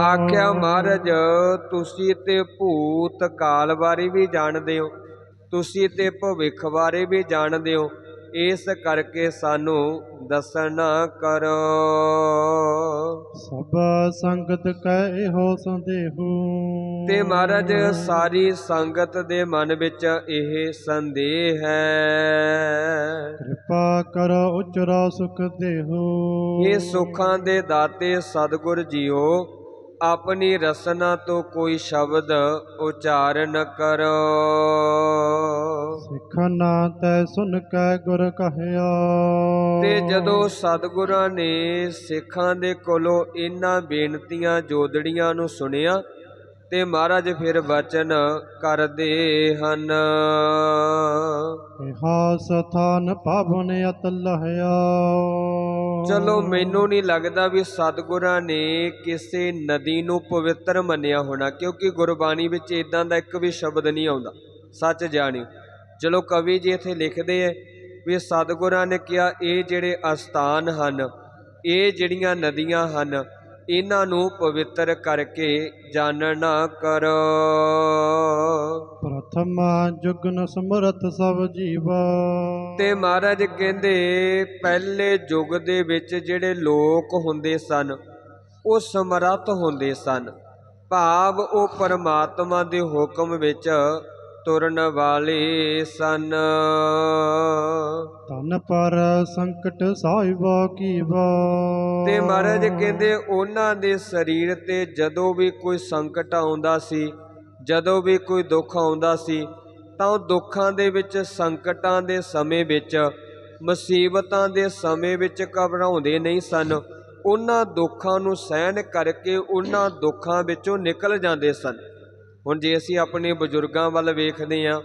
ਆਖਿਆ ਮਹਾਰਾਜ ਤੁਸੀਂ ਤੇ ਭੂਤ ਕਾਲ ਬਾਰੇ ਵੀ ਜਾਣਦੇ ਹੋ। ਤੁਸੀਂ ਤੇ ਭਵਿੱਖ ਬਾਰੇ ਵੀ ਜਾਣਦੇ ਹੋ। ਇਸ ਕਰਕੇ ਸਾਨੂੰ ਦੱਸਣਾ ਕਰੋ। ਸਭ ਸੰਗਤ ਕੈ ਇਹੋ ਸੰਦੇਹੂ। ਤੇ ਮਹਾਰਾਜ ਸਾਰੀ ਸੰਗਤ ਦੇ ਮਨ ਵਿੱਚ ਇਹ ਸੰਦੇਹ ਹੈ। ਕਿਰਪਾ ਕਰੋ ਉਚਰਾ ਸੁਖ ਦੇਹੂ। ਇਹ ਸੁੱਖਾਂ ਦੇ ਦਾਤੇ ਸਤਿਗੁਰ ਜੀਓ। ਆਪਣੀ ਰਸਨਾ ਤੋਂ ਕੋਈ ਸ਼ਬਦ ਉਚਾਰਨ ਕਰੋ। ਸਿੱਖਨਾ ਤੈ ਸੁਨ ਕੈ ਗੁਰ ਕਹਿਆ। ਤੇ ਜਦੋਂ ਸਤਿਗੁਰਾਂ ਨੇ ਸਿੱਖਾਂ ਦੇ ਕੋਲੋਂ ਇਹਨਾਂ ਬੇਨਤੀਆਂ ਜੋਦੜੀਆਂ ਨੂੰ ਸੁਣਿਆ ਤੇ ਮਹਾਰਾਜ ਫਿਰ ਵਚਨ ਕਰਦੇ ਹਨ। ਇਹਾ ਸਥਾਨ ਪਾਵਨ ਅਤ ਲਹਿਆ ਚਲੋ ਮੈਨੂੰ ਨਹੀਂ ਲੱਗਦਾ ਵੀ ਸਤਿਗੁਰਾਂ ਨੇ ਕਿਸੇ ਨਦੀ ਨੂੰ ਪਵਿੱਤਰ ਮੰਨਿਆ ਹੋਣਾ ਕਿਉਂਕਿ ਗੁਰਬਾਣੀ ਵਿੱਚ ਇਦਾਂ ਦਾ ਇੱਕ ਵੀ ਸ਼ਬਦ ਨਹੀਂ ਆਉਂਦਾ ਸੱਚ ਜਾਣਿਓ। ਚਲੋ ਕਵੀ ਜੀ ਇੱਥੇ ਲਿਖਦੇ ਐ ਵੀ ਸਤਿਗੁਰਾਂ ਨੇ ਕਿਹਾ ਇਹ ਜਿਹੜੇ ਅਸਥਾਨ ਹਨ ਇਹ ਜਿਹੜੀਆਂ ਨਦੀਆਂ ਹਨ ਇਹਨਾਂ ਨੂੰ ਪਵਿੱਤਰ ਕਰਕੇ ਜਾਣਨਾ ਕਰੋ। ਪ੍ਰਥਮ ਜੁਗਨ ਸਮਰਥ ਸਭ ਜੀਵਾ। ਤੇ ਮਹਾਰਾਜ ਕਹਿੰਦੇ ਪਹਿਲੇ ਯੁੱਗ ਦੇ ਵਿੱਚ ਜਿਹੜੇ ਲੋਕ ਹੁੰਦੇ ਸਨ ਉਹ ਸਮਰੱਥ ਹੁੰਦੇ ਸਨ। ਭਾਵ ਉਹ ਪਰਮਾਤਮਾ ਦੇ ਹੁਕਮ ਵਿੱਚ ਤੁਰਨ ਵਾਲੇ ਸਨ। ਤਨ ਪਰ ਸੰਕਟ ਸਾਹਿਬਾ ਕੀਵਾ ਤੇ ਮਹਾਰਾਜ ਕਹਿੰਦੇ ਉਹਨਾਂ ਦੇ ਸਰੀਰ ਤੇ ਜਦੋਂ ਵੀ ਕੋਈ ਸੰਕਟ ਆਉਂਦਾ ਸੀ ਜਦੋਂ ਵੀ ਕੋਈ ਦੁੱਖ ਆਉਂਦਾ ਸੀ ਤਾਂ ਉਹ ਦੁੱਖਾਂ ਦੇ ਵਿੱਚ ਸੰਕਟਾਂ ਦੇ ਸਮੇਂ ਵਿੱਚ ਮੁਸੀਬਤਾਂ ਦੇ ਸਮੇਂ ਵਿੱਚ ਘਬਰਾਉਂਦੇ ਨਹੀਂ ਸਨ। ਉਹਨਾਂ ਦੁੱਖਾਂ ਨੂੰ ਸਹਿਣ ਕਰਕੇ ਉਹਨਾਂ ਦੁੱਖਾਂ ਵਿੱਚੋਂ ਨਿਕਲ ਜਾਂਦੇ ਸਨ। ਹੁਣ ਜੇ ਅਸੀਂ ਆਪਣੇ ਬਜ਼ੁਰਗਾਂ ਵੱਲ ਵੇਖਦੇ ਹਾਂ,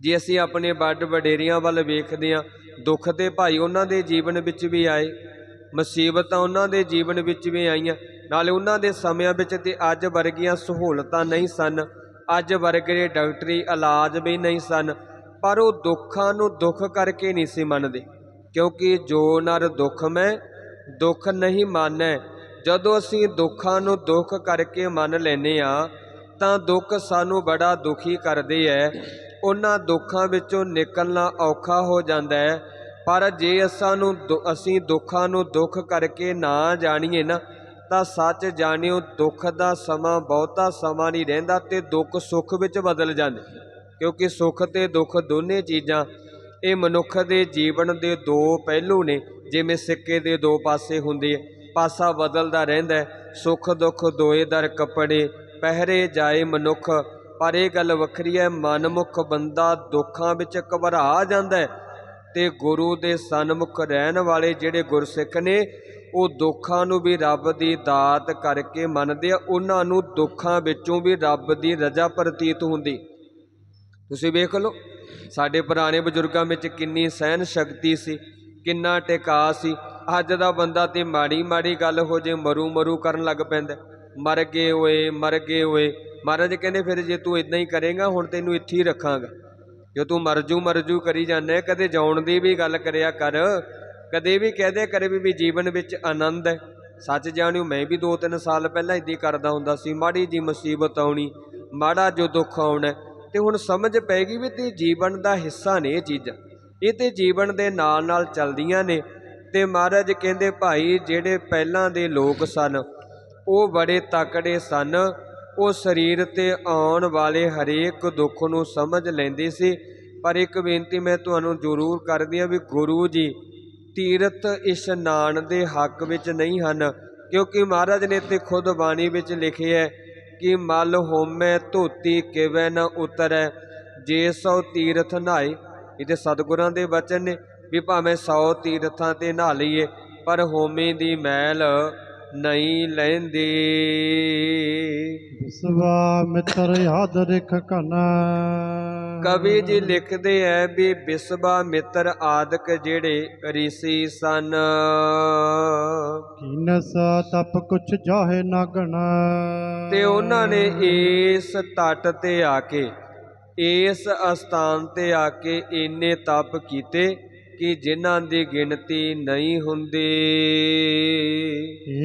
ਜੇ ਅਸੀਂ ਆਪਣੇ ਵੱਡ ਵਡੇਰੀਆਂ ਵੱਲ ਵੇਖਦੇ ਹਾਂ, ਦੁੱਖ ਤੇ ਭਾਈ ਉਹਨਾਂ ਦੇ ਜੀਵਨ ਵਿੱਚ ਵੀ ਆਏ, ਮੁਸੀਬਤਾਂ ਉਹਨਾਂ ਦੇ ਜੀਵਨ ਵਿੱਚ ਵੀ ਆਈਆਂ, ਨਾਲੇ ਉਹਨਾਂ ਦੇ ਸਮਿਆਂ ਵਿੱਚ ਤੇ ਅੱਜ ਵਰਗੀਆਂ ਸਹੂਲਤਾਂ ਨਹੀਂ ਸਨ, ਅੱਜ ਵਰਗੇ ਡਾਕਟਰੀ ਇਲਾਜ ਵੀ ਨਹੀਂ ਸਨ, ਪਰ ਉਹ ਦੁੱਖਾਂ ਨੂੰ ਦੁੱਖ ਕਰਕੇ ਨਹੀਂ ਸੀ ਮੰਨਦੇ, ਕਿਉਂਕਿ ਜੋ ਨਰ ਦੁੱਖ ਮੈਂ ਦੁੱਖ ਨਹੀਂ ਮਾਨੈ, ਜਦੋਂ ਅਸੀਂ ਦੁੱਖਾਂ ਨੂੰ ਦੁੱਖ ਕਰਕੇ ਮੰਨ ਲੈਨੇ ਆ ਤਾਂ ਦੁੱਖ ਸਾਨੂੰ ਬੜਾ ਦੁਖੀ ਕਰਦੇ ਐ। ਉਹਨਾਂ ਦੁੱਖਾਂ ਵਿੱਚੋਂ ਨਿਕਲਣਾ ਔਖਾ ਹੋ ਜਾਂਦਾ ਹੈ ਪਰ ਜੇ ਅਸਾਂ ਨੂੰ ਦੁ- ਅਸੀਂ ਦੁੱਖਾਂ ਨੂੰ ਦੁੱਖ ਕਰਕੇ ਨਾ ਜਾਣੀਏ ਨਾ, ਤਾਂ ਸੱਚ ਜਾਣਿਓ ਦੁੱਖ ਦਾ ਸਮਾਂ ਬਹੁਤਾ ਸਮਾਂ ਨਹੀਂ ਰਹਿੰਦਾ ਤੇ ਦੁੱਖ ਸੁੱਖ ਵਿੱਚ ਬਦਲ ਜਾਂਦੇ। ਕਿਉਂਕਿ ਸੁੱਖ ਤੇ ਦੁੱਖ ਦੋਨੇ ਚੀਜ਼ਾਂ, ਇਹ ਮਨੁੱਖ ਦੇ ਜੀਵਨ ਦੇ ਦੋ ਪਹਿਲੂ ਨੇ, ਜਿਵੇਂ ਸਿੱਕੇ ਦੇ ਦੋ ਪਾਸੇ ਹੁੰਦੇ ਪਾਸਾ ਬਦਲਦਾ ਰਹਿੰਦਾ ਸੁੱਖ ਦੁੱਖ ਦੋਏ ਦਰ ਕੱਪੜੇ ਪਹਿਰੇ ਜਾਏ ਮਨੁੱਖ, ਪਰ ਇਹ ਗੱਲ ਵੱਖਰੀ ਹੈ, ਮਨਮੁਖ ਬੰਦਾ ਦੁੱਖਾਂ ਵਿੱਚ ਘਬਰਾ ਜਾਂਦਾ ਹੈ ਤੇ ਗੁਰੂ ਦੇ ਸਨਮੁਖ ਰਹਿਣ ਵਾਲੇ ਜਿਹੜੇ ਗੁਰਸਿੱਖ ਨੇ, ਉਹ ਦੁੱਖਾਂ ਨੂੰ ਵੀ ਰੱਬ ਦੀ ਦਾਤ ਕਰਕੇ ਮੰਨਦੇ ਆ, ਉਹਨਾਂ ਨੂੰ ਦੁੱਖਾਂ ਵਿੱਚੋਂ ਵੀ ਰੱਬ ਦੀ ਰਜ਼ਾ ਪ੍ਰਤੀਤ ਹੁੰਦੀ। ਤੁਸੀਂ ਵੇਖ ਲਓ, ਸਾਡੇ ਪੁਰਾਣੇ ਬਜ਼ੁਰਗਾਂ ਵਿੱਚ ਕਿੰਨੀ ਸਹਿਨ ਸ਼ਕਤੀ ਸੀ, ਕਿੰਨਾ ਟਿਕਾ ਸੀ, ਅੱਜ ਦਾ ਬੰਦਾ ਤੇ ਮਾੜੀ ਮਾੜੀ ਗੱਲ ਹੋ ਜੇ ਮਰੂ ਮਰੂ ਕਰਨ ਲੱਗ ਪੈਂਦਾ। ਮਰ ਗਏ ਓਏ, ਮਰ ਗਏ ਓਏ। ਮਹਾਰਾਜ ਕਹਿੰਦੇ, ਫਿਰ ਜੇ ਤੂੰ ਇਦਾਂ ਹੀ ਕਰੇਗਾ, ਹੁਣ ਤੈਨੂੰ ਇੱਥੇ ਹੀ ਰੱਖਾਂਗਾ। ਜੋ ਤੂੰ ਮਰਜੂ ਮਰਜੂ ਕਰੀ ਜਾਂਦਾ, ਕਦੇ ਜਾਉਣ ਦੀ ਵੀ ਗੱਲ ਕਰਿਆ ਕਰ, ਕਦੇ ਵੀ ਕਹਦੇ ਕਰੇ ਵੀ ਵੀ ਜੀਵਨ ਵਿੱਚ ਆਨੰਦ ਹੈ। ਸੱਚ ਜਾਣਿਓ, ਮੈਂ ਵੀ 2-3 ਸਾਲ ਪਹਿਲਾਂ ਇਦਾਂ ਕਰਦਾ ਹੁੰਦਾ ਸੀ, ਮਾੜੀ ਜੀ ਮੁਸੀਬਤ ਆਉਣੀ, ਮਾੜਾ ਜੋ ਦੁੱਖ ਆਉਣਾ ਤੇ ਹੁਣ ਸਮਝ ਪੈ ਗਈ ਵੀ ਤੇ ਜੀਵਨ ਦਾ ਹਿੱਸਾ ਨੇ ਇਹ ਚੀਜ਼ਾਂ। ਇਹ ਤੇ ਜੀਵਨ ਦੇ ਨਾਲ ਨਾਲ ਚੱਲਦੀਆਂ ਨੇ। ਤੇ ਮਹਾਰਾਜ ਕਹਿੰਦੇ, ਭਾਈ, ਜਿਹੜੇ ਪਹਿਲਾਂ ਦੇ ਲੋਕ ਸਨ ਉਹ ਬੜੇ ਤਕੜੇ ਸਨ। ਉਹ ਸਰੀਰ ਤੇ ਆਉਣ ਵਾਲੇ ਹਰੇਕ ਦੁੱਖ ਨੂੰ ਸਮਝ ਲੈਂਦੇ ਸੀ। ਪਰ ਇੱਕ ਬੇਨਤੀ ਮੈਂ ਤੁਹਾਨੂੰ ਜ਼ਰੂਰ ਕਰਦੀ ਹਾਂ ਵੀ ਗੁਰੂ ਜੀ ਤੀਰਥ ਇਸ਼ਨਾਨ ਦੇ ਹੱਕ ਵਿੱਚ ਨਹੀਂ ਹਨ। ਕਿਉਂਕਿ ਮਹਾਰਾਜ ਨੇ ਤੇ ਖੁਦ ਬਾਣੀ ਵਿੱਚ ਲਿਖਿਆ ਹੈ ਕਿ ਮਲ ਹੋਮੈ ਧੋਤੀ ਕਿਵੇਂ ਨ ਉਤਰੈ, ਜੇ ਸੌ ਤੀਰਥ ਨਹਾਏ ਇਹਦੇ ਸਤਿਗੁਰਾਂ ਦੇ ਬਚਨ ਨੇ ਵੀ ਭਾਵੇਂ 100 ਤੀਰਥਾਂ ਤੇ ਨਹਾ ਲਈਏ, ਪਰ ਹੋਮੇ ਦੀ ਮੈਲ ਨਹੀਂ ਲੈਂਦੀ। ਵਿਸਵਾ ਮਿੱਤਰ ਯਾਦ ਰਿਖ ਕਨ ਕਵੀ ਜੀ ਲਿਖਦੇ ਐ ਵੀ ਬਿਸਬਾ ਮਿੱਤਰ ਆਦਿਕ ਜਿਹੜੇ ઋષਿ ਸਨ। ਕੀਨਸ ਤਪ ਕੁਛ ਜਾਹੇ ਨਾ ਗਣ। ਤੇ ਉਹਨਾਂ ਨੇ ਇਸ ਤੱਟ ਤੇ ਆ ਕੇ ਇਸ ਅਸਥਾਨ ਤੇ ਆ ਕੇ ਇੰਨੇ ਤਪ ਕੀਤੇ। ਕਿ ਜਿਨ੍ਹਾਂ ਦੀ ਗਿਣਤੀ ਨਹੀਂ ਹੁੰਦੀ।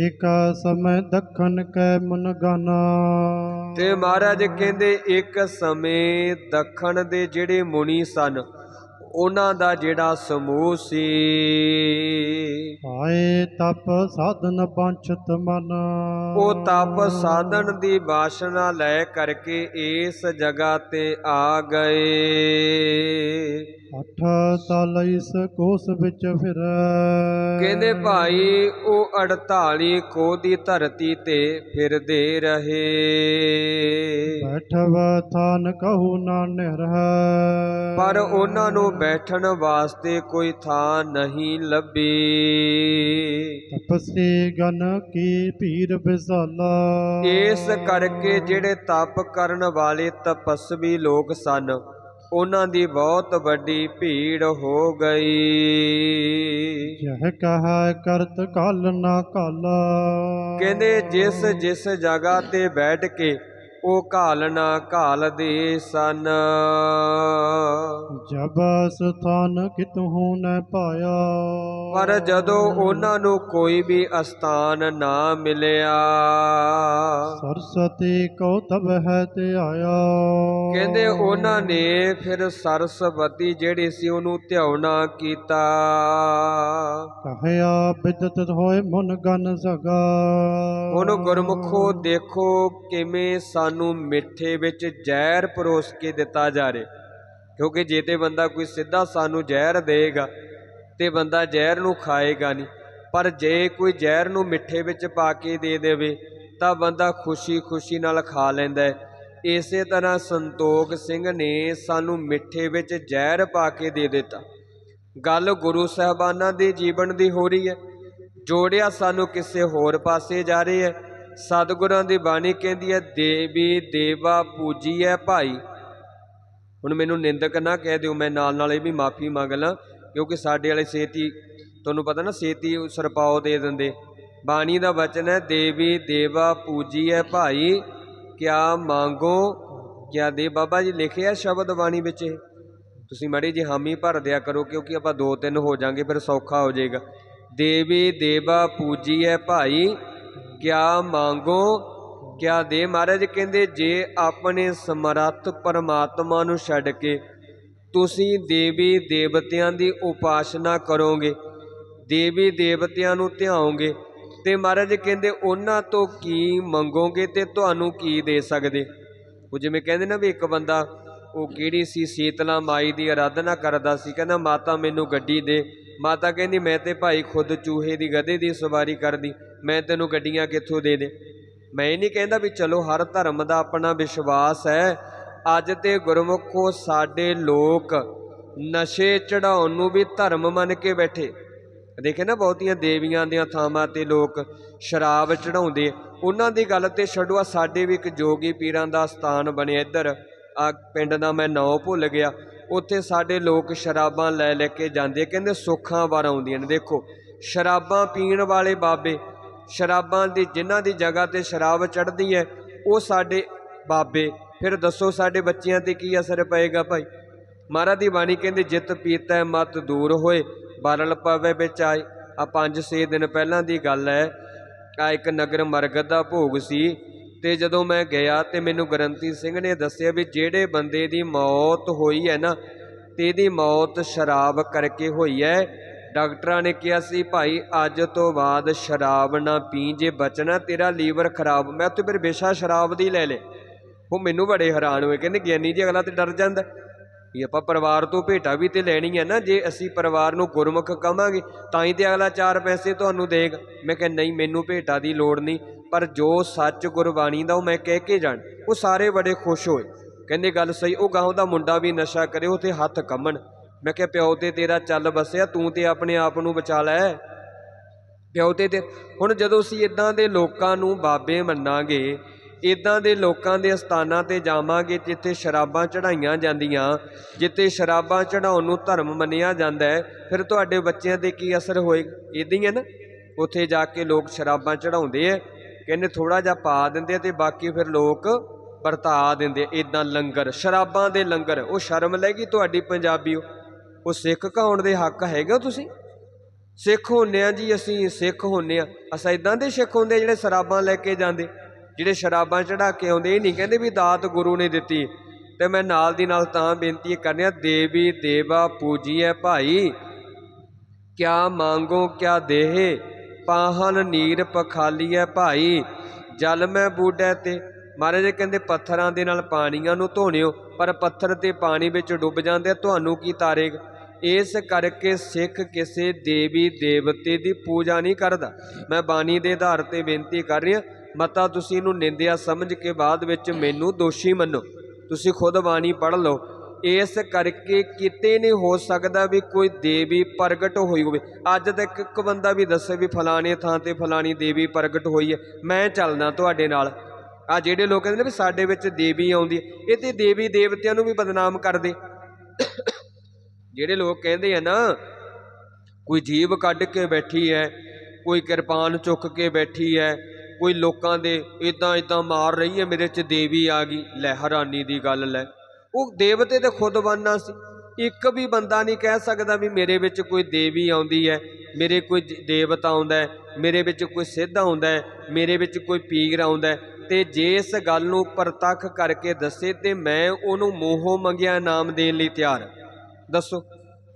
ਏਕ ਸਮੈ ਦਖਨ ਕੈ ਮਨ ਗਾਨਾ। ਤੇ ਮਹਾਰਾਜ ਕਹਿੰਦੇ ਇੱਕ ਸਮੇਂ ਦੱਖਣ ਦੇ ਜਿਹੜੇ ਮੁਨੀ ਸਨ ਉਹਨਾਂ ਦਾ ਜਿਹੜਾ ਸਮੂਹ ਸੀ। ਆਏ ਤਪ ਸਾਧਨ ਬਾਂਛਤ ਮਨ। ਉਹ ਤਪ ਸਾਧਨ ਦੀ ਬਾਸ਼ਨਾ ਲੈ ਕਰਕੇ ਇਸ ਜਗ੍ਹਾ ਤੇ ਆ ਗਏ। ਅਠ ਸਾਲ ਇਸ ਕੋਸ ਵਿੱਚ ਫਿਰ। ਕਹਿੰਦੇ ਭਾਈ ਉਹ 48 ਕੋ ਦੀ ਧਰਤੀ ਤੇ ਫਿਰਦੇ ਰਹੇ। ਬੈਠਵ ਥਾਨ ਕਹੂ ਨਾ ਨਿਰਹਿ ਪਰ ਉਹਨਾਂ ਨੂੰ ਬੈਠਣ ਵਾਸਤੇ ਕੋਈ ਥਾਂ ਨਹੀਂ ਲੱਭੀ। ਤਪਸੀ ਗਨ ਕੀ ਪੀਰ ਬਿਸਾਲਾ। ਇਸ ਕਰਕੇ ਜਿਹੜੇ ਤਪ ਕਰਨ ਵਾਲੇ ਤਪਸਵੀ ਲੋਕ ਸਨ ਉਹਨਾਂ ਦੀ ਬਹੁਤ ਵੱਡੀ ਭੀੜ ਹੋ ਗਈ। ਜਹ ਕਹੈ ਕਰਤ ਕਾਲ ਨਾ ਕਾਲਾ। ਕਹਿੰਦੇ ਜਿਸ ਜਿਸ ਜਗ੍ਹਾ ਤੇ ਬੈਠ ਕੇ ਉਹ ਘਾਲਣਾ ਘਾਲਦੇ ਸਨ। ਜਬ ਸਥਾਨ ਕਿਤਹੂ ਨ ਪਾਇਆ। ਪਰ ਜਦੋਂ ਉਹਨਾਂ ਨੂੰ ਕੋਈ ਵੀ ਅਸਥਾਨ ਨਾ ਮਿਲਿਆ। ਸਰਸਤੀ ਕੋ ਤਬ ਹੈ ਤੇ ਆਇਆ। ਕਹਿੰਦੇ ਉਹਨਾਂ ਨੇ ਫਿਰ ਸਰਸਵਤੀ ਜਿਹੜੀ ਸੀ ਉਹਨੂੰ ਧਿਆਉਣਾ ਕੀਤਾ। ਕਹਿਆ ਬਿਦਤ ਹੋਏ ਮਨ ਗਨ ਸਗਾ। ਹੁਣ ਗੁਰਮੁਖੋ ਦੇਖੋ ਕਿਵੇਂ ਸਾਨੂੰ ਮਿੱਠੇ ਵਿੱਚ ਜ਼ਹਿਰ ਪਰੋਸ ਕੇ ਦਿੱਤਾ ਜਾ ਰਿਹਾ। ਕਿਉਂਕਿ ਜੇ ਤੇ ਬੰਦਾ ਕੋਈ ਸਿੱਧਾ ਸਾਨੂੰ ਜ਼ਹਿਰ ਦੇਗਾ ਤੇ ਬੰਦਾ ਜ਼ਹਿਰ ਨੂੰ ਖਾਏਗਾ ਨਹੀਂ। ਪਰ ਜੇ ਕੋਈ ਜ਼ਹਿਰ ਨੂੰ ਮਿੱਠੇ ਵਿੱਚ ਪਾ ਕੇ ਦੇ ਦੇਵੇ, ਤਾਂ ਬੰਦਾ ਖੁਸ਼ੀ-ਖੁਸ਼ੀ ਨਾਲ ਖਾ ਲੈਂਦਾ ਹੈ। ਇਸੇ ਤਰ੍ਹਾਂ ਸੰਤੋਖ ਸਿੰਘ ਨੇ ਸਾਨੂੰ ਮਿੱਠੇ ਵਿੱਚ ਜ਼ਹਿਰ ਪਾ ਕੇ ਦੇ ਦਿੱਤਾ। ਗੱਲ ਗੁਰੂ ਸਾਹਿਬਾਨਾਂ ਦੇ ਜੀਵਨ ਦੀ ਹੋ ਰਹੀ ਹੈ। ਜੋੜਿਆ ਸਾਨੂੰ ਕਿਸੇ ਹੋਰ ਪਾਸੇ ਜਾ ਰਹੇ ਹੈ। ਸਤਿਗੁਰਾਂ ਦੀ ਬਾਣੀ ਕਹਿੰਦੀ ਹੈ, ਦੇਵੀ ਦੇਵਾ ਪੂਜੀ ਹੈ ਭਾਈ। ਹੁਣ ਮੈਨੂੰ ਨਿੰਦਕ ਨਾ ਕਹਿ ਦਿਓ, ਮੈਂ ਨਾਲ ਨਾਲ ਇਹ ਵੀ ਮਾਫੀ ਮੰਗ ਲਾਂ, ਕਿਉਂਕਿ ਸਾਡੇ ਵਾਲੇ ਛੇਤੀ, ਤੁਹਾਨੂੰ ਪਤਾ ਨਾ, ਛੇਤੀ ਸਰਪਾਉ ਦੇ ਦਿੰਦੇ। ਬਾਣੀ ਦਾ ਵਚਨ ਹੈ, ਦੇਵੀ ਦੇਵਾ ਪੂਜੀ ਹੈ ਭਾਈ, ਕਿਆ ਮੰਗੋ, ਕਿਆ ਦੇ। ਬਾਬਾ ਜੀ ਲਿਖਿਆ ਸ਼ਬਦ ਬਾਣੀ ਵਿੱਚ ਇਹ। ਤੁਸੀਂ ਮਾੜੀ ਜੀ ਹਾਮੀ ਭਰ ਦਿਆ ਕਰੋ, ਕਿਉਂਕਿ ਆਪਾਂ ਦੋ ਤਿੰਨ ਹੋ ਜਾਾਂਗੇ, ਫਿਰ ਸੌਖਾ ਹੋ ਜਾਏਗਾ। ਦੇਵੀ ਦੇਵਾ ਪੂਜੀ ਹੈ ਭਾਈ ਕਿਆ ਮੰਗੋ? ਕਿਆ ਦੇ ਮਹਾਰਾਜ? ਕਹਿੰਦੇ, ਜੇ ਆਪਣੇ ਸਮਰੱਥ ਪਰਮਾਤਮਾ ਨੂੰ ਛੱਡ ਕੇ ਤੁਸੀਂ ਦੇਵੀ ਦੇਵਤਿਆਂ ਦੀ ਉਪਾਸਨਾ ਕਰੋਗੇ, ਦੇਵੀ ਦੇਵਤਿਆਂ ਨੂੰ ਧਿਆਓਗੇ, ਤੇ ਮਹਾਰਾਜ ਕਹਿੰਦੇ, ਉਹਨਾਂ ਤੋਂ ਕੀ ਮੰਗੋਗੇ ਤੇ ਤੁਹਾਨੂੰ ਕੀ ਦੇ ਸਕਦੇ? ਉਹ ਜਿਵੇਂ ਕਹਿੰਦੇ ਨਾ ਵੀ ਇੱਕ ਬੰਦਾ, ਉਹ ਕਿਹੜੀ ਸੀ? ਸੀਤਲਾ ਮਾਈ ਦੀ ਆਰਾਧਨਾ ਕਰਦਾ ਸੀ, ਕਹਿੰਦਾ, ਮਾਤਾ ਮੈਨੂੰ ਗੱਡੀ ਦੇ। ਮਾਤਾ ਕਹਿੰਦੀ, ਮੈਂ ਤੇ ਭਾਈ ਖੁਦ ਚੂਹੇ ਦੀ ਗਧੇ ਦੀ ਸਵਾਰੀ ਕਰਦੀ। ਮੈਂ ਤੈਨੂੰ ਗੱਡੀਆਂ ਕਿੱਥੋਂ ਦੇ ਦੇ? ਮੈਂ ਇਹ ਨਹੀਂ ਕਹਿੰਦਾ ਵੀ ਚਲੋ, ਹਰ ਧਰਮ ਦਾ ਆਪਣਾ ਵਿਸ਼ਵਾਸ ਹੈ। ਅੱਜ ਤੇ ਗੁਰਮੁਖੋ ਸਾਡੇ ਲੋਕ ਨਸ਼ੇ ਚੜਾਉਣ ਨੂੰ ਵੀ ਧਰਮ ਮੰਨ ਕੇ ਬੈਠੇ। ਦੇਖੇ ਨਾ, ਬਹੁਤੀਆਂ ਦੇਵੀਆਂ ਦੀਆਂ ਥਾਵਾਂ ਤੇ ਲੋਕ ਸ਼ਰਾਬ ਚੜਾਉਂਦੇ। ਉਹਨਾਂ ਦੀ ਗੱਲ ਤੇ ਛੱਡੋ ਆ ਸਾਡੇ ਵੀ ਇੱਕ ਜੋਗੀ ਪੀਰਾਂ ਦਾ ਸਥਾਨ ਬਣਿਆ ਇੱਧਰ। ਆ ਪਿੰਡ ਦਾ ਮੈਂ ਨਾਂ ਭੁੱਲ ਗਿਆ। ਉੱਥੇ ਸਾਡੇ ਲੋਕ ਸ਼ਰਾਬਾਂ ਲੈ ਲੈ ਕੇ ਜਾਂਦੇ ਕਹਿੰਦੇ ਸੁੱਖਾਂ ਵਾਰ ਆਉਂਦੀਆਂ ਨੇ। ਦੇਖੋ, ਸ਼ਰਾਬਾਂ ਪੀਣ ਵਾਲੇ ਬਾਬੇ ਸ਼ਰਾਬਾਂ ਦੀ, ਜਿਨ੍ਹਾਂ ਦੀ ਜਗ੍ਹਾ ਤੇ ਸ਼ਰਾਬ ਚੜ੍ਹਦੀ ਹੈ, ਉਹ ਸਾਡੇ ਬਾਬੇ। ਫਿਰ ਦੱਸੋ ਸਾਡੇ ਬੱਚਿਆਂ ਤੇ ਕੀ ਅਸਰ ਪਏਗਾ ਭਾਈ? ਮਹਾਰਾਜ ਦੀ ਬਾਣੀ ਕਹਿੰਦੇ, ਜਿਤ ਪੀਤਾ ਮਤ ਦੂਰ ਹੋਏ ਬਰਲ ਪਵੇ ਵਿੱਚ ਆਏ। ਆ 5-6 ਦਿਨ ਪਹਿਲਾਂ ਦੀ ਗੱਲ ਹੈ, ਆ ਇੱਕ ਨਗਰ ਮਰਗਤ ਦਾ ਭੋਗ ਸੀ, ਤੇ ਜਦੋਂ ਮੈਂ ਗਿਆ ਤੇ ਮੈਨੂੰ ਗਰੰਤੀ ਸਿੰਘ ਨੇ ਦੱਸਿਆ ਵੀ ਜਿਹੜੇ ਬੰਦੇ ਦੀ ਮੌਤ ਹੋਈ ਹੈ ਨਾ, ਤੇ ਇਹਦੀ ਮੌਤ ਸ਼ਰਾਬ ਕਰਕੇ ਹੋਈ ਹੈ ਡਾਕਟਰਾਂ ਨੇ ਕਿਹਾ ਸੀ, ਭਾਈ, ਅੱਜ ਤੋਂ ਬਾਅਦ ਸ਼ਰਾਬ ਨਾ ਪੀ, ਜੇ ਬਚਣਾ ਤੇਰਾ ਲੀਵਰ ਖਰਾਬ, ਮੈਂ ਉੱਥੇ ਫਿਰ ਬੇਸ਼ਾ ਸ਼ਰਾਬ ਦੀ ਲੈ ਲੇ। ਉਹ ਮੈਨੂੰ ਬੜੇ ਹੈਰਾਨ ਹੋਏ, ਕਹਿੰਦੇ, ਗਿਆਨੀ ਜੀ, ਅਗਲਾ ਤੇ ਡਰ ਜਾਂਦਾ। ਵੀ ਆਪਾਂ ਪਰਿਵਾਰ ਤੋਂ ਭੇਟਾ ਵੀ ਤੇ ਲੈਣੀ ਹੈ ਨਾ, ਜੇ ਅਸੀਂ ਪਰਿਵਾਰ ਨੂੰ ਗੁਰਮੁਖ ਕਵਾਂਗੇ, ਤਾਂ ਹੀ ਤੇ ਅਗਲਾ ਚਾਰ ਪੈਸੇ ਤੁਹਾਨੂੰ ਦੇਗਾ। ਮੈਂ ਕਿਹਾ, ਨਹੀਂ, ਮੈਨੂੰ ਭੇਟਾ ਦੀ ਲੋੜ ਨਹੀਂ, ਪਰ ਜੋ ਸੱਚ ਗੁਰਬਾਣੀ ਦਾ ਉਹ ਮੈਂ ਕਹਿ ਕੇ ਜਾਣ। ਉਹ ਸਾਰੇ ਬੜੇ ਖੁਸ਼ ਹੋਏ। ਕਹਿੰਦੇ, ਗੱਲ ਸਹੀ, ਉਹ ਗਾਉਂ ਦਾ ਮੁੰਡਾ ਵੀ ਨਸ਼ਾ ਕਰੇ, ਉਹ ਤੇ ਹੱਥ ਕੰਮਣ। ਮੈਂ ਕਿਹਾ, ਪਿਓ ਤੇ ਤੇਰਾ ਚੱਲ ਬਸਿਆ ਤੂੰ ਤੇ ਆਪਣੇ ਆਪ ਨੂੰ ਬਚਾ ਲੈ। ਪਿਓ ਤੇ ਹੁਣ ਜਦੋਂ ਅਸੀਂ ਇਦਾਂ ਦੇ ਲੋਕਾਂ ਨੂੰ ਬਾਬੇ ਮੰਨਾਂਗੇ ਇਦਾਂ ਦੇ ਲੋਕਾਂ ਦੇ ਅਸਥਾਨਾਂ ਤੇ ਜਾਵਾਂਗੇ ਜਿੱਥੇ ਸ਼ਰਾਬਾਂ ਚੜਾਈਆਂ ਜਾਂਦੀਆਂ, ਜਿੱਥੇ ਸ਼ਰਾਬਾਂ ਚੜਾਉਣ ਨੂੰ ਧਰਮ ਮੰਨਿਆ ਜਾਂਦਾ ਹੈ, ਫਿਰ ਤੁਹਾਡੇ ਬੱਚਿਆਂ ਤੇ ਕੀ ਅਸਰ ਹੋਏਗਾ ਇਦਾਂ ਹੀ ਹੈ ਨਾ? ਉੱਥੇ ਜਾ ਕੇ ਲੋਕ ਸ਼ਰਾਬਾਂ ਚੜਾਉਂਦੇ ਆ, ਕਹਿੰਦੇ ਥੋੜਾ ਜਿਹਾ ਪਾ ਦਿੰਦੇ ਆ ਤੇ ਬਾਕੀ ਫਿਰ ਲੋਕ ਵਰਤਾ ਦਿੰਦੇ ਇਦਾਂ ਲੰਗਰ, ਸ਼ਰਾਬਾਂ ਦੇ ਲੰਗਰ, ਉਹ ਸ਼ਰਮ ਲੈ ਗਈ ਤੁਹਾਡੀ ਪੰਜਾਬੀਓ? ਉਹ ਸਿੱਖ ਕਹਾਉਣ ਦੇ ਹੱਕ ਹੈਗੇ ਹੋ ਤੁਸੀਂ? ਸਿੱਖ ਹੁੰਨੇ ਆ ਜੀ, ਅਸੀਂ ਸਿੱਖ ਹੁੰਨੇ ਆ ਅਸਾਂ ਇਦਾਂ ਦੇ ਸਿੱਖ ਹੁੰਦੇ ਜਿਹੜੇ ਸ਼ਰਾਬਾਂ ਲੈ ਕੇ ਜਾਂਦੇ। ਜਿਹੜੇ ਸ਼ਰਾਬਾਂ ਚੜਾ ਕੇ ਆਉਂਦੇ, ਇਹ ਨਹੀਂ ਕਹਿੰਦੇ ਵੀ ਦਾਤ ਗੁਰੂ ਨੇ ਦਿੱਤੀ। ਤੇ ਮੈਂ ਨਾਲ ਦੀ ਨਾਲ ਤਾਂ ਬੇਨਤੀ ਕਰਨਿਆ ਦੇਵੀ, ਦੇਵਾ ਪੂਜੀਐ ਭਾਈ। ਕਿਆ ਮੰਗੋ, ਕਿਆ ਦੇਹੇ, ਪਾਹਨ ਨੀਰ ਪਖਾਲੀਐ ਭਾਈ। ਜਲ ਮੈਂ ਬੂਡੈ ਤੇ ਮਹਾਰਾਜ ਜੀ ਕਹਿੰਦੇ ਪੱਥਰਾਂ ਦੇ ਨਾਲ ਪਾਣੀਆਂ ਨੂੰ ਧੋਣਿਓ ਪਰ ਪੱਥਰ ਤੇ ਪਾਣੀ ਵਿੱਚ ਡੁੱਬ ਜਾਂਦੇ ਆ, ਤੁਹਾਨੂੰ ਕੀ ਤਾਰੇਗਾ ਇਸ ਕਰਕੇ ਸਿੱਖ ਕਿਸੇ ਦੇਵੀ ਦੇਵਤੇ ਦੀ ਪੂਜਾ ਨਹੀਂ ਕਰਦਾ। ਮੈਂ ਬਾਣੀ ਦੇ ਆਧਾਰ ਤੇ ਬੇਨਤੀ ਕਰ ਰਿਹਾ ਮਤਾ ਤੁਸੀਂ ਇਹਨੂੰ ਨਿੰਦਿਆ ਸਮਝ ਕੇ ਬਾਅਦ ਵਿੱਚ ਮੈਨੂੰ ਦੋਸ਼ੀ ਮੰਨੋ। ਤੁਸੀਂ ਖੁਦ ਬਾਣੀ ਪੜ੍ਹ ਲਓ। ਇਸ ਕਰਕੇ ਕਿਤੇ ਨਹੀਂ ਹੋ ਸਕਦਾ ਵੀ ਕੋਈ ਦੇਵੀ ਪ੍ਰਗਟ ਹੋਈ ਹੋਵੇ। ਅੱਜ ਤੱਕ ਇੱਕ ਬੰਦਾ ਵੀ ਦੱਸੇ ਵੀ ਫਲਾਣੇ ਥਾਂ ਤੇ ਫਲਾਣੀ ਦੇਵੀ ਪ੍ਰਗਟ ਹੋਈ ਹੈ। ਮੈਂ ਚੱਲਦਾ ਤੁਹਾਡੇ ਨਾਲ। ਆ ਜਿਹੜੇ ਲੋਕ ਕਹਿੰਦੇ ਨੇ ਵੀ ਸਾਡੇ ਵਿੱਚ ਦੇਵੀ ਆਉਂਦੀ ਇਹ ਤੇ ਦੇਵੀ ਦੇਵਤਿਆਂ ਨੂੰ ਵੀ ਬਦਨਾਮ ਕਰਦੇ। ਜਿਹੜੇ ਲੋਕ ਕਹਿੰਦੇ ਆ ਨਾ, ਕੋਈ ਜੀਵ ਕੱਢ ਕੇ ਬੈਠੀ ਹੈ, ਕੋਈ ਕਿਰਪਾਨ ਚੁੱਕ ਕੇ ਬੈਠੀ ਹੈ, ਕੋਈ ਲੋਕਾਂ ਦੇ ਇਦਾਂ ਇਦਾਂ ਮਾਰ ਰਹੀ ਹੈ, ਮੇਰੇ 'ਚ ਦੇਵੀ ਆ ਗਈ, ਲੈ ਹੈਰਾਨੀ ਦੀ ਗੱਲ ਲੈ। ਉਹ ਦੇਵਤੇ ਤੇ ਖੁਦ ਬਣਨਾ ਸੀ। ਇੱਕ ਵੀ ਬੰਦਾ ਨਹੀਂ ਕਹਿ ਸਕਦਾ ਵੀ ਮੇਰੇ ਵਿੱਚ ਕੋਈ ਦੇਵੀ ਆਉਂਦੀ ਹੈ, ਮੇਰੇ ਕੋਈ ਦੇਵਤਾ ਆਉਂਦਾ ਹੈ, ਮੇਰੇ ਵਿੱਚ ਕੋਈ ਸਿੱਧ ਆਉਂਦਾ ਹੈ, ਮੇਰੇ ਵਿੱਚ ਕੋਈ ਪੀਰ ਆਉਂਦਾ ਹੈ। ਤੇ ਜੇ ਇਸ ਗੱਲ ਨੂੰ ਪ੍ਰਤੱਖ ਕਰਕੇ ਦੱਸੇ ਤੇ ਮੈਂ ਉਹਨੂੰ ਮੋਹੋਂ ਮੰਗਿਆ ਨਾਮ ਦੇਣ ਲਈ ਤਿਆਰ। ਦੱਸੋ,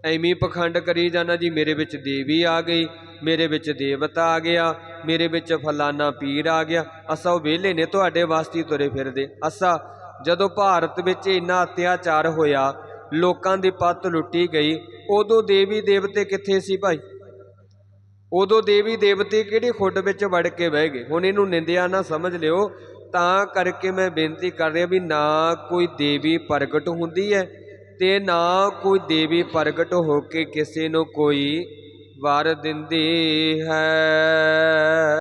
ਐਵੇਂ ਪਖੰਡ ਕਰੀ ਜਾਣਾ ਜੀ, ਮੇਰੇ ਵਿੱਚ ਦੇਵੀ ਆ ਗਈ, ਮੇਰੇ ਵਿੱਚ ਦੇਵਤਾ ਆ ਗਿਆ, ਮੇਰੇ ਵਿੱਚ ਫਲਾਨਾ ਪੀਰ ਆ ਗਿਆ। ਅਸਾਂ ਉਹ ਵਿਹਲੇ ਨੇ, ਤੁਹਾਡੇ ਵਾਸਤੇ ਤੁਰੇ ਫਿਰਦੇ। ਅਸਾ ਜਦੋਂ ਭਾਰਤ ਵਿੱਚ ਇੰਨਾ ਅਤਿਆਚਾਰ ਹੋਇਆ, ਲੋਕਾਂ ਦੀ ਪੱਤ ਲੁੱਟੀ ਗਈ, ਉਦੋਂ ਦੇਵੀ ਦੇਵਤੇ ਕਿੱਥੇ ਸੀ ਭਾਈ? ਉਦੋਂ ਦੇਵੀ ਦੇਵਤੇ ਕਿਹੜੀ ਖੁੱਡ ਵਿੱਚ ਵੜ ਕੇ ਬਹਿ ਗਏ? ਹੁਣ ਇਹਨੂੰ ਨਿੰਦਿਆ ਨਾ ਸਮਝ ਲਿਓ, ਤਾਂ ਕਰਕੇ ਮੈਂ ਬੇਨਤੀ ਕਰ ਰਿਹਾ ਵੀ ਨਾ ਕੋਈ ਦੇਵੀ ਪ੍ਰਗਟ ਹੁੰਦੀ ਹੈ ਤੇ ਨਾ ਕੋਈ ਦੇਵੀ ਪ੍ਰਗਟ ਹੋ ਕੇ ਕਿਸੇ ਨੂੰ ਕੋਈ ਵਰ ਦਿੰਦੀ ਹੈ।